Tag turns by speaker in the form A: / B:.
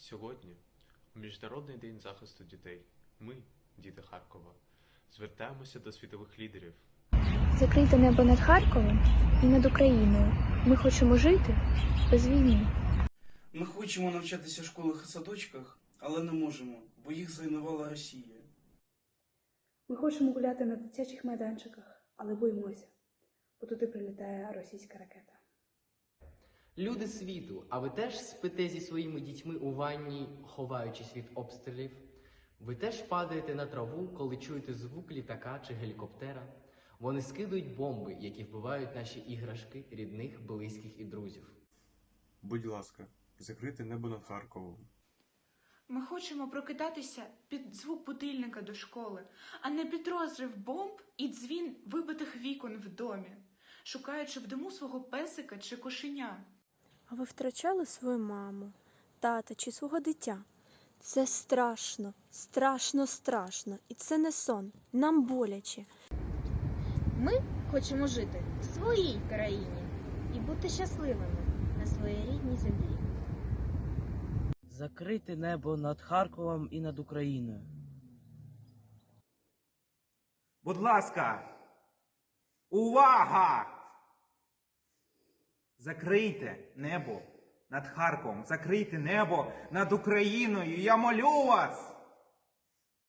A: Сьогодні, у Міжнародний день захисту дітей, ми, діти Харкова, звертаємося до світових лідерів
B: Закрийте небо над Харковом і над Україною. Ми хочемо жити без війни.
C: Ми хочемо навчатися в школах і садочках, але не можемо, бо їх зруйнувала Росія.
D: Ми хочемо гуляти на дитячих майданчиках, але боїмося, бо туди прилітає російська ракета.
E: Люди світу, а ви теж спите зі своїми дітьми у ванні, ховаючись від обстрілів? Ви теж падаєте на траву, коли чуєте звук літака чи гелікоптера? Вони скидують бомби, які вбивають наші іграшки, рідних, близьких і друзів.
F: Будь ласка, закрити небо над Харковом.
G: Ми хочемо прокидатися під звук будильника до школи, а не під розрив бомб і дзвін вибитих вікон в домі, шукаючи в диму свого песика чи кошеня.
H: А ви втрачали свою маму, тата чи свого дитя? Це страшно, страшно, страшно. І це не сон. Нам боляче.
I: Ми хочемо жити в своїй країні і бути щасливими на своїй рідній землі.
J: Закрити небо над Харковом і над Україною.
K: Будь ласка, увага! Закрийте небо над Харковом, закрийте небо над Україною. Я молю вас!